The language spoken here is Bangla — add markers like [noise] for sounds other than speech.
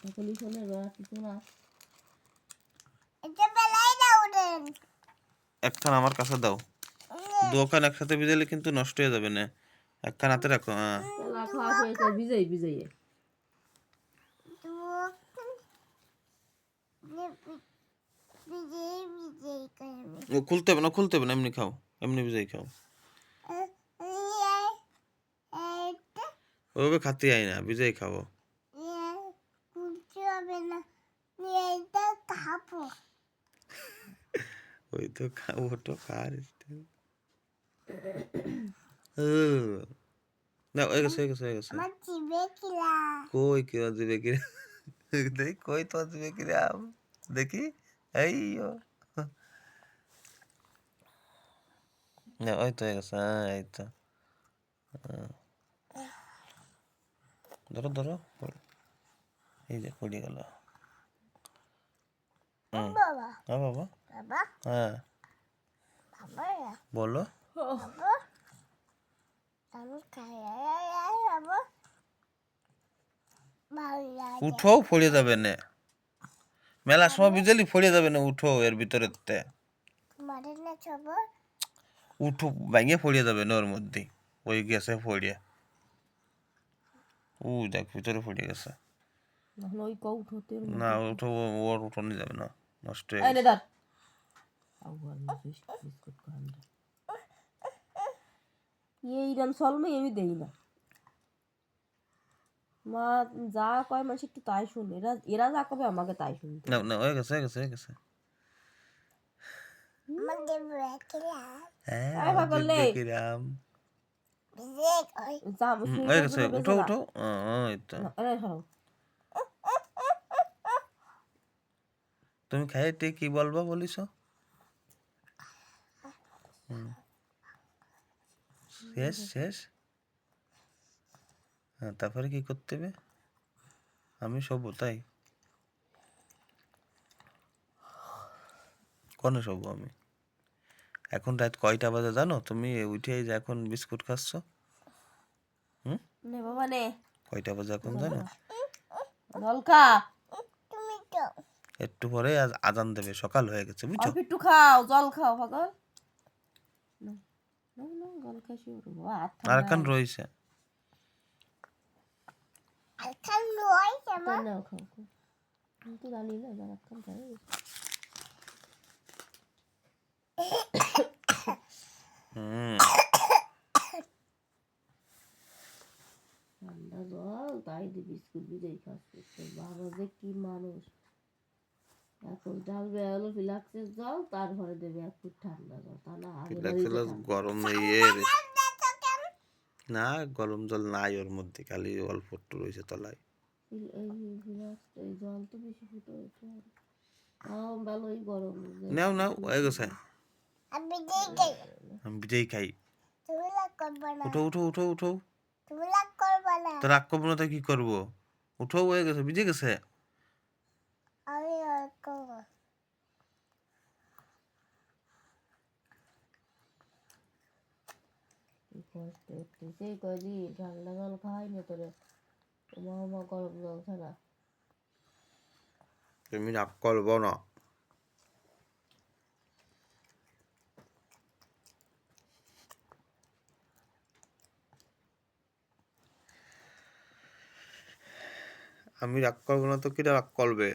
সকলি শোনে বা কিছু না একখান আমার কাছে দাও দোকান একসাথে ভিজালে কিন্তু নষ্ট হয়ে যাবে না একখান হাতে রাখো হ্যাঁ ভিজাই ভিজাইয়ে খুলতে হবে না খুলতে হবে না এমনি খাও এমনি ভিজাই খাও ওইভাবে খাতে আই না ভিজাই খাব কুচি হবে না এটা খাব ওই তো খাব তো খার না হয়ে গেছে হয়ে গেছে হয়ে গেছে। আমার জিবে কিলা কই কেউ দিবে কি দেখ কই তো দিবে কি আম দেখি। এই। না ওই তো হয়ে গেছে হ্যাঁ এই তো। হ্যাঁ। ধরো ধরো এই যে পড়ে গেল। বাবা। হ্যাঁ বাবা। হ্যাঁ। বলো। উঠো ফড়িয়ে যাবে না। মেলার সময় বিজলি ফড়িয়ে যাবে না উঠো এর ভিতরে উঠো ভেঙে ফড়িয়ে যাবে না ওর মধ্যে ওই গেছে ফড়িয়ে। ও দেখ ভিতরে ফড়িয়ে গেছে। না উঠো ও- ওর উঠোনি যাবে না। নষ্ট হয়ে গেছে। দাঁড় আবার বিস্কুট খান এইরকম সলমে আমি দেই না। মা যা কয় মানুষ একটু তাই শুন এরা এরা যা কবে আমাকে তাই শুনতে। না না হয়ে গেছে হয়ে গেছে হয়ে গেছে। আমাকে বেকিলা হ্যাঁ আয় পাগল নে। কিরাম [laughs] বিজে কই যা হুম, হয়ে গেছে উঠো উঠো হ্যাঁ, এই তো আরে সরাও তুমি খাই ঠিক কি বলবা বলিস শেষ শেষ? হ্যাঁ তারপরে কি করতে হবে? আমি সব তাই। কনে সব আমি? এখন রাত কয়টা বাজে জানো? তুমি উঠে যে এখন বিস্কুট খাচ্ছ। নে বাবা নে কয়টা বাজে এখন জানো? তুমি তো একটু পরে আজ আজান দেবে সকাল হয়ে গেছে বুঝছ? একটু খাও জল খাও পাগল। না না না জল খাইছি ওরে বাবা হাত আর ঠান্ডা। এখন রয়েছে নাও খাও না খাই ঠান্ডা জল তাই দি বিস্কুট বিদাই খাচ্ছে বাবা যে কি মানুষ এখন ঢালবে হলো ফিলাক্সের জল তারপরে দেবে এক ফুট ঠান্ডা জল। তা না আগে ফিলাক্স গরম ইয়ে রে। না গরম জল নাই ওর মধ্যে খালি অল্প একটু রয়েছে তলায়। এই জল তো বেশি ফুটে ওঠে। ভালোই গরম নাও নাও হয়ে গেছে। আমি বিজে গই আমি বিজয়ী খাই। উঠো উঠো উঠো উঠো। তো রাগ করব না তো কি করব? উঠো হয়ে গেছে ভিজে গেছে? সেই ঠান্ডা জল না তোরে মা গরম জল ছাড়া তুমি রাগ করব না। আমি রাগ করব না তো কিরা রাগ করবে?